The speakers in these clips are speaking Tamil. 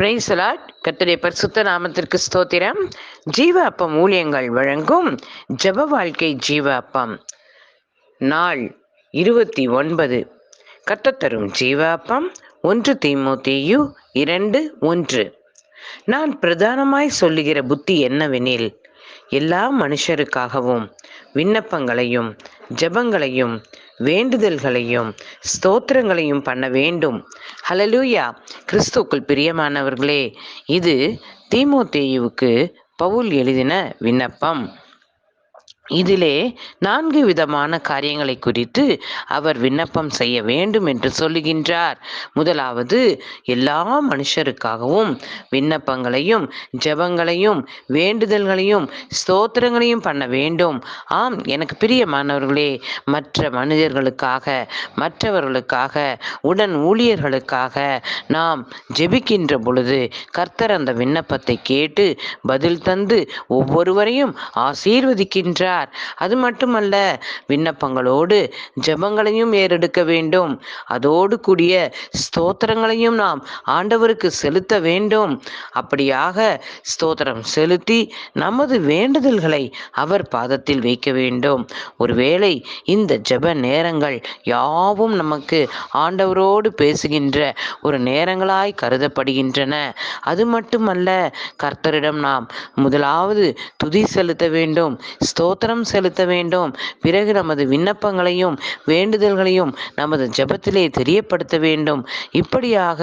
பிரைசலாட் கத்துடைய பரிசுத்த நாமத்திற்கு ஸ்தோத்திரம். ஜீவ அப்பம் ஊழியங்கள் வழங்கும் ஜப வாழ்க்கை ஜீவ அப்பம். நாள் இருபத்தி ஒன்பது. கத்தத்தரும் ஜீவ அப்பம் ஒன்று தீமோத்தேயு இரண்டு ஒன்று. நான் பிரதானமாய் சொல்லுகிற புத்தி என்னவெனில் எல்லா மனுஷருக்காகவும் விண்ணப்பங்களையும் ஜெபங்களையும் வேண்டுதல்களையும் ஸ்தோத்திரங்களையும் பண்ண வேண்டும். ஹலலூயா கிறிஸ்துக்குள் பிரியமானவர்களே இது தீமோத்தேயுவுக்கு பவுல் எழுதின விண்ணப்பம். இதிலே நான்கு விதமான காரியங்களை குறித்து அவர் விண்ணப்பம் செய்ய வேண்டும் என்று சொல்லுகின்றார். முதலாவது எல்லா மனுஷருக்காகவும் விண்ணப்பங்களையும் ஜெபங்களையும் வேண்டுதல்களையும் ஸ்தோத்திரங்களையும் பண்ண வேண்டும். ஆம் எனக்கு பிரியமானவர்களே மற்ற மனிதர்களுக்காக மற்றவர்களுக்காக உடன் ஊழியர்களுக்காக நாம் ஜெபிக்கின்ற பொழுது கர்த்தர் அந்த விண்ணப்பத்தை கேட்டு பதில் தந்து ஒவ்வொருவரையும் ஆசீர்வதிக்கின்றார். அது மட்டுமல்ல விண்ணப்பங்களோடு ஜெபங்களையும் ஏறெடுக்க வேண்டும். அதோடு கூடிய ஸ்தோத்திரங்களையும் நாம் ஆண்டவருக்கு செலுத்த வேண்டும். அப்படியாக ஸ்தோத்திரம் செலுத்தி நமது வேண்டுதல்களை அவர் பாதத்தில் வைக்க வேண்டும். ஒருவேளை இந்த ஜெப நேரங்கள் யாவும் நமக்கு ஆண்டவரோடு பேசுகின்ற ஒரு நேரங்களாய் கருதப்படுகின்றன. அது மட்டுமல்ல கர்த்தரிடம் நாம் முதலாவது துதி செலுத்த வேண்டும். ஸ்தோத்திரம் செலுத்த வேண்டும். பிறகு நமது விண்ணப்பங்களையும் வேண்டுதல்களையும் நமது ஜெபத்திலே தெரியப்படுத்த வேண்டும். இப்படியாக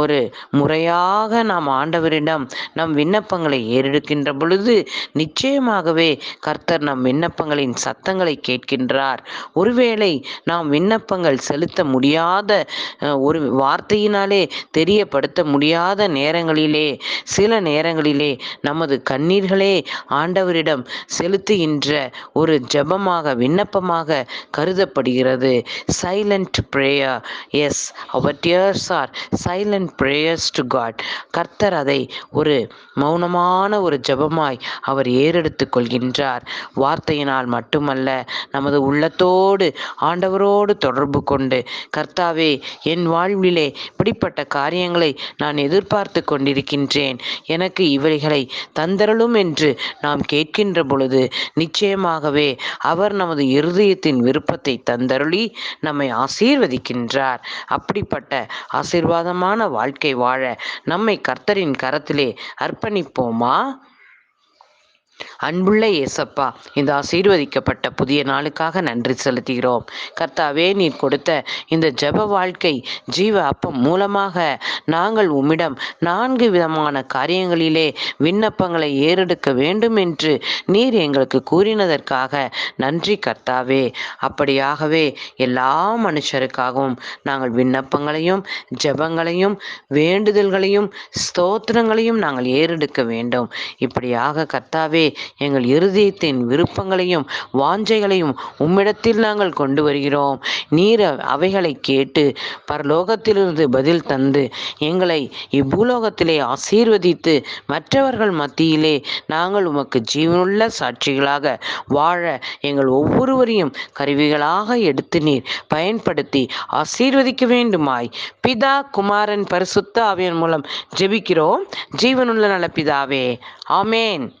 ஒரு முறையாக நாம் ஆண்டவரிடம் நம் விண்ணப்பங்களை ஏறெடுக்கின்ற பொழுது நிச்சயமாகவே கர்த்தர் நம் விண்ணப்பங்களின் சத்தங்களை கேட்கின்றார். ஒருவேளை நாம் விண்ணப்பங்கள் செலுத்த முடியாத ஒரு வார்த்தையினாலே தெரியப்படுத்த முடியாத நேரங்களிலே சில நேரங்களிலே நமது கண்ணீர்களே ஆண்டவரிடம் செலுத்துகின்ற ஒரு ஜெபமாக விண்ணப்பமாக கருதப்படுகிறது. Silent prayer as our tears are silent prayers to God கர்த்தர் அதை ஒரு மௌனமான ஒரு ஜெபமாய் அவர் ஏறெடுத்து கொள்கின்றார். வார்த்தையினால் மட்டுமல்ல நமது உள்ளத்தோடு ஆண்டவரோடு தொடர்பு கொண்டு கர்த்தாவே என் வாழ்விலே இப்படிப்பட்ட காரியங்களை நான் எதிர்பார்த்து கொண்டிருக்கின்றேன். எனக்கு இவைகளை தந்தரலும் என்று நாம் கேட்கின்ற பொழுது நிச்சயமாகவே அவர் நமது இருதயத்தின் விருப்பத்தை தந்தருளி நம்மை ஆசீர்வதிக்கின்றார். அப்படிப்பட்ட ஆசீர்வாதமான வாழ்க்கை வாழ நம்மை கர்த்தரின் கரத்திலே அர்ப்பணிப்போமா? அன்புள்ள இயேசப்பா இந்த ஆசீர்வதிக்கப்பட்ட புதிய நாளுக்காக நன்றி செலுத்துகிறோம். கர்த்தாவே நீர் கொடுத்த இந்த ஜெப வாழ்க்கை ஜீவ அப்பம் மூலமாக நாங்கள் உம்மிடம் நான்கு விதமான காரியங்களிலே விண்ணப்பங்களை ஏறெடுக்க வேண்டும் என்று நீர் எங்களுக்கு கூறினதற்காக நன்றி கர்த்தாவே. அப்படியாகவே எல்லா மனுஷருக்காகவும் நாங்கள் விண்ணப்பங்களையும் ஜெபங்களையும் வேண்டுதல்களையும் ஸ்தோத்திரங்களையும் நாங்கள் ஏறெடுக்க வேண்டும். இப்படியாக கர்த்தாவே எங்கள் இருதயத்தின் விருப்பங்களையும் வாஞ்சைகளையும் உம்மிடத்தில் நாங்கள் கொண்டு வருகிறோம். நீர் அவைகளை கேட்டு பரலோகத்திலிருந்து பதில் தந்து எங்களை இப்பூலோகத்திலே ஆசீர்வதித்து மற்றவர்கள் மத்தியிலே நாங்கள் உமக்கு ஜீவனுள்ள சாட்சிகளாக வாழ எங்கள் ஒவ்வொருவரையும் கருவிகளாக எடுத்து நீர் பயன்படுத்தி ஆசீர்வதிக்க வேண்டுமாய். பிதா குமாரன் பரிசுத்த ஆவியன் மூலம் ஜெபிக்கிறோம். ஜீவனுள்ள நல பிதாவே ஆமேன்.